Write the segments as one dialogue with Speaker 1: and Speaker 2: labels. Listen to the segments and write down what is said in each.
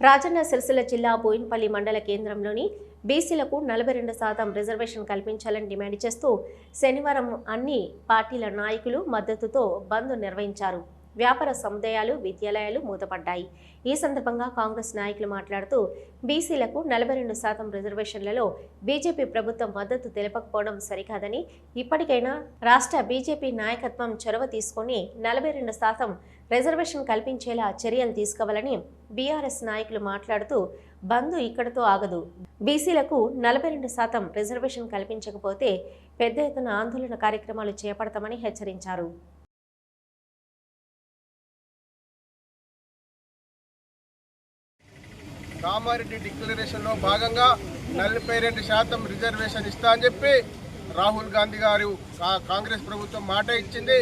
Speaker 1: రాజన్న సిరిసిల్ల జిల్లా బోయిన్పల్లి మండల కేంద్రంలోని బీసీలకు నలభై రెండు శాతం రిజర్వేషన్ కల్పించాలని డిమాండ్ చేస్తూ శనివారం అన్ని పార్టీల నాయకులు మద్దతుతో బంద్ నిర్వహించారు. వ్యాపార సముదాయాలు విద్యాలయాలు మూతపడ్డాయి. ఈ సందర్భంగా కాంగ్రెస్ నాయకులు మాట్లాడుతూ బీసీలకు నలభై రెండు శాతం రిజర్వేషన్లలో బీజేపీ ప్రభుత్వం మద్దతు తెలపకపోవడం సరికాదని ఇప్పటికైనా రాష్ట్ర బీజేపీ నాయకత్వం చొరవ తీసుకొని నలభై రెండు శాతం రిజర్వేషన్ కల్పించేలా చర్యలు తీసుకోవాలని బీఆర్ఎస్ నాయకులు మాట్లాడుతూ బంద్ ఇక్కడతో ఆగదు. బీసీలకు నలభై రెండు శాతం రిజర్వేషన్ కల్పించకపోతే పెద్ద ఎత్తున ఆందోళన కార్యక్రమాలు చేపడతామని హెచ్చరించారు.
Speaker 2: కామారెడ్డి డిక్లరేషన్లో భాగంగా నలభై రెండు శాతం రిజర్వేషన్ ఇస్తా అని చెప్పి రాహుల్ గాంధీ గారు కాంగ్రెస్ ప్రభుత్వం మాట ఇచ్చింది.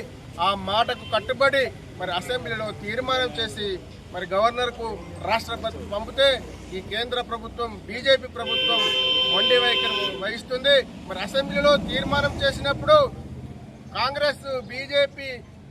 Speaker 2: ఆ మాటకు కట్టుబడి మరి అసెంబ్లీలో తీర్మానం చేసి మరి గవర్నర్కు రాష్ట్రపతి పంపితే ఈ కేంద్ర ప్రభుత్వం బీజేపీ ప్రభుత్వం మొండి వైఖరి వహిస్తుంది. మరి అసెంబ్లీలో తీర్మానం చేసినప్పుడు కాంగ్రెస్ బీజేపీ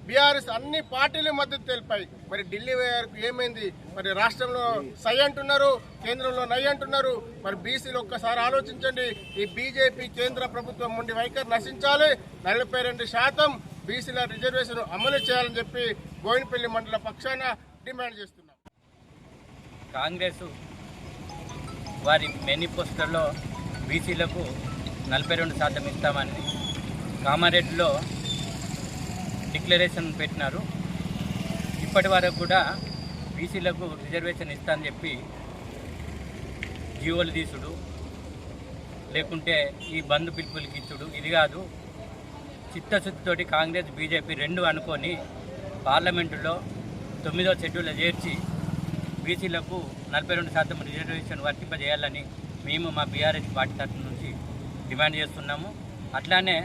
Speaker 2: బీఆర్ఎస్ అన్ని పార్టీలు మద్దతు తెలిపాయి. మరి ఢిల్లీ వరకు ఏమైంది? మరి రాష్ట్రంలో సై అంటున్నారు కేంద్రంలో నై అంటున్నారు. మరి బీసీలు ఒక్కసారి ఆలోచించండి. ఈ బీజేపీ కేంద్ర ప్రభుత్వం నుండి వైఖరి నశించాలి. నలభై రెండు శాతం బీసీల రిజర్వేషన్ అమలు చేయాలని చెప్పి గోయినపల్లి మండల పక్షాన డిమాండ్ చేస్తున్నాం.
Speaker 3: కాంగ్రెస్ వారి మేనిఫెస్టోలో బీసీలకు నలభై రెండు శాతం ఇస్తామని కామారెడ్డిలో డిక్లరేషన్ పెట్టినారు. ఇప్పటి వరకు కూడా బీసీలకు రిజర్వేషన్ ఇస్తామని చెప్పి జీవోలు తీసుడు. లేకుంటే ఈ బంధు పిలుపులకి ఇచ్చుడు. ఇది కాదు. చిత్తశుద్ధితోటి కాంగ్రెస్ బీజేపీ రెండు అనుకొని పార్లమెంటులో తొమ్మిదో షెడ్యూల్ చేర్చి బీసీలకు నలభై రెండు శాతం రిజర్వేషన్ వర్తింపజేయాలని మేము మా బీఆర్ఎస్ పార్టీ తరఫు నుంచి డిమాండ్ చేస్తున్నాము. అట్లానే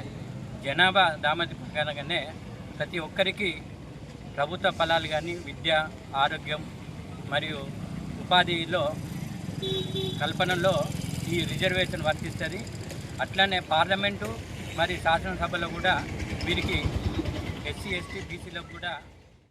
Speaker 3: జనాభా దామతి ప్రకారంగానే ప్రతి ఒక్కరికి ప్రభుత్వ ఫలాలు కానీ విద్య ఆరోగ్యం మరియు ఉపాధిలో కల్పనలో ఈ రిజర్వేషన్ వర్తిస్తుంది. అట్లనే పార్లమెంటు మరి శాసనసభలో కూడా వీరికి ఎస్సీ ఎస్టీ బీసీలకు కూడా